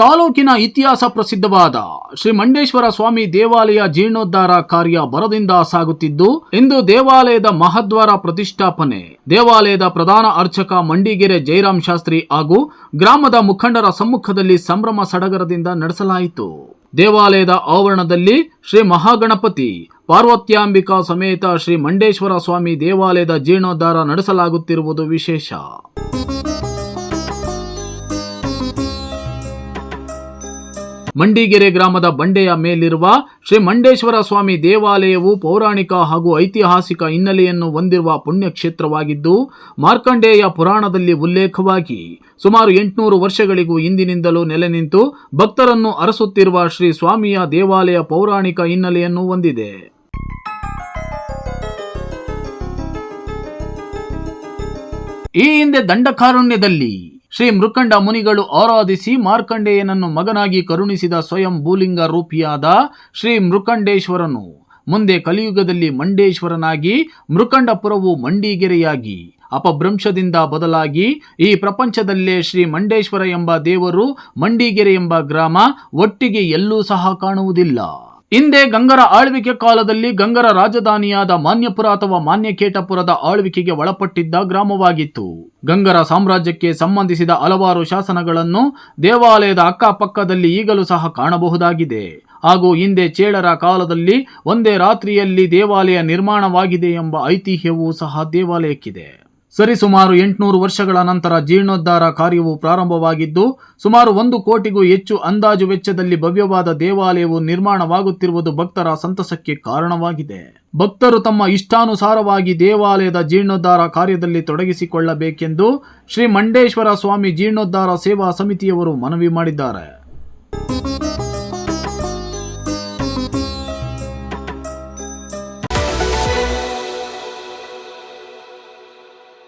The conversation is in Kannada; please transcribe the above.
ತಾಲೂಕಿನ ಇತಿಹಾಸ ಪ್ರಸಿದ್ಧವಾದ ಶ್ರೀ ಮಂಡೇಶ್ವರ ಸ್ವಾಮಿ ದೇವಾಲಯ ಜೀರ್ಣೋದ್ಧಾರ ಕಾರ್ಯ ಬರದಿಂದ ಸಾಗುತ್ತಿದ್ದು, ಇಂದು ದೇವಾಲಯದ ಮಹದ್ವಾರ ಪ್ರತಿಷ್ಠಾಪನೆ. ದೇವಾಲಯದ ಪ್ರಧಾನ ಅರ್ಚಕ ಮಂಡಿಗೆರೆ ಜಯರಾಮ್ ಶಾಸ್ತ್ರಿ ಹಾಗೂ ಗ್ರಾಮದ ಮುಖಂಡರ ಸಮ್ಮುಖದಲ್ಲಿ ಸಂಭ್ರಮ ಸಡಗರದಿಂದ ನಡೆಸಲಾಯಿತು. ದೇವಾಲಯದ ಆವರಣದಲ್ಲಿ ಶ್ರೀ ಮಹಾಗಣಪತಿ ಪಾರ್ವತ್ಯಾಂಬಿಕಾ ಸಮೇತ ಶ್ರೀ ಮಂಡೇಶ್ವರ ಸ್ವಾಮಿ ದೇವಾಲಯದ ಜೀರ್ಣೋದ್ಧಾರ ನಡೆಸಲಾಗುತ್ತಿರುವುದು ವಿಶೇಷ. ಮಂಡಿಗೆರೆ ಗ್ರಾಮದ ಬಂಡೆಯ ಮೇಲಿರುವ ಶ್ರೀ ಮಂಡೇಶ್ವರ ಸ್ವಾಮಿ ದೇವಾಲಯವು ಪೌರಾಣಿಕ ಹಾಗೂ ಐತಿಹಾಸಿಕ ಹಿನ್ನೆಲೆಯನ್ನು ಹೊಂದಿರುವ ಪುಣ್ಯಕ್ಷೇತ್ರವಾಗಿದ್ದು, ಮಾರ್ಕಂಡೇಯ ಪುರಾಣದಲ್ಲಿ ಉಲ್ಲೇಖವಾಗಿ ಸುಮಾರು ಎಂಟುನೂರು ವರ್ಷಗಳಿಗೂ ಹಿಂದಿನಿಂದಲೂ ನೆಲೆ ನಿಂತು ಭಕ್ತರನ್ನು ಅರಸುತ್ತಿರುವ ಶ್ರೀ ಸ್ವಾಮಿಯ ದೇವಾಲಯ ಪೌರಾಣಿಕ ಹಿನ್ನೆಲೆಯನ್ನು ಹೊಂದಿದೆ. ಈ ಹಿಂದೆ ದಂಡಕಾರುಣ್ಯದಲ್ಲಿ ಶ್ರೀ ಮೃಕಂಡ ಮುನಿಗಳು ಆರಾಧಿಸಿ ಮಾರ್ಕಂಡೇಯನನ್ನು ಮಗನಾಗಿ ಕರುಣಿಸಿದ ಸ್ವಯಂ ಭೂಲಿಂಗ ರೂಪಿಯಾದ ಶ್ರೀ ಮೃಕಂಡೇಶ್ವರನು. ಮುಂದೆ ಕಲಿಯುಗದಲ್ಲಿ ಮಂಡೇಶ್ವರನಾಗಿ, ಮೃಕಂಡಪುರವು ಮಂಡಿಗೆರೆಯಾಗಿ, ಅಪಭ್ರಂಶದಿಂದ ಬದಲಾಗಿ, ಈ ಪ್ರಪಂಚದಲ್ಲೇ ಶ್ರೀ ಮಂಡೇಶ್ವರ ಎಂಬ ದೇವರು ಮಂಡಿಗೆರೆ ಎಂಬ ಗ್ರಾಮ ಒಟ್ಟಿಗೆ ಎಲ್ಲೂ ಸಹ ಕಾಣುವುದಿಲ್ಲ. ಹಿಂದೆ ಗಂಗರ ಆಳ್ವಿಕೆ ಕಾಲದಲ್ಲಿ ಗಂಗರ ರಾಜಧಾನಿಯಾದ ಮಾನ್ಯಪುರ ಅಥವಾ ಮಾನ್ಯಕೇಟಪುರದ ಆಳ್ವಿಕೆಗೆ ಒಳಪಟ್ಟಿದ್ದ ಗ್ರಾಮವಾಗಿತ್ತು. ಗಂಗರ ಸಾಮ್ರಾಜ್ಯಕ್ಕೆ ಸಂಬಂಧಿಸಿದ ಹಲವಾರು ಶಾಸನಗಳನ್ನು ದೇವಾಲಯದ ಅಕ್ಕಪಕ್ಕದಲ್ಲಿ ಈಗಲೂ ಸಹ ಕಾಣಬಹುದಾಗಿದೆ. ಹಾಗೂ ಹಿಂದೆ ಚೇಳರ ಕಾಲದಲ್ಲಿ ಒಂದೇ ರಾತ್ರಿಯಲ್ಲಿ ದೇವಾಲಯ ನಿರ್ಮಾಣವಾಗಿದೆ ಎಂಬ ಐತಿಹ್ಯವೂ ಸಹ ದೇವಾಲಯಕ್ಕಿದೆ. ಸರಿಸುಮಾರು ಎಂಟುನೂರು ವರ್ಷಗಳ ನಂತರ ಜೀರ್ಣೋದ್ಧಾರ ಕಾರ್ಯವು ಪ್ರಾರಂಭವಾಗಿದ್ದು, ಸುಮಾರು ಒಂದು ಕೋಟಿಗೂ ಹೆಚ್ಚು ಅಂದಾಜು ವೆಚ್ಚದಲ್ಲಿ ಭವ್ಯವಾದ ದೇವಾಲಯವು ನಿರ್ಮಾಣವಾಗುತ್ತಿರುವುದು ಭಕ್ತರ ಸಂತಸಕ್ಕೆ ಕಾರಣವಾಗಿದೆ. ಭಕ್ತರು ತಮ್ಮ ಇಷ್ಟಾನುಸಾರವಾಗಿ ದೇವಾಲಯದ ಜೀರ್ಣೋದ್ಧಾರ ಕಾರ್ಯದಲ್ಲಿ ತೊಡಗಿಸಿಕೊಳ್ಳಬೇಕೆಂದು ಶ್ರೀ ಮಂಡೇಶ್ವರ ಸ್ವಾಮಿ ಜೀರ್ಣೋದ್ಧಾರ ಸೇವಾ ಸಮಿತಿಯವರು ಮನವಿ ಮಾಡಿದ್ದಾರೆ.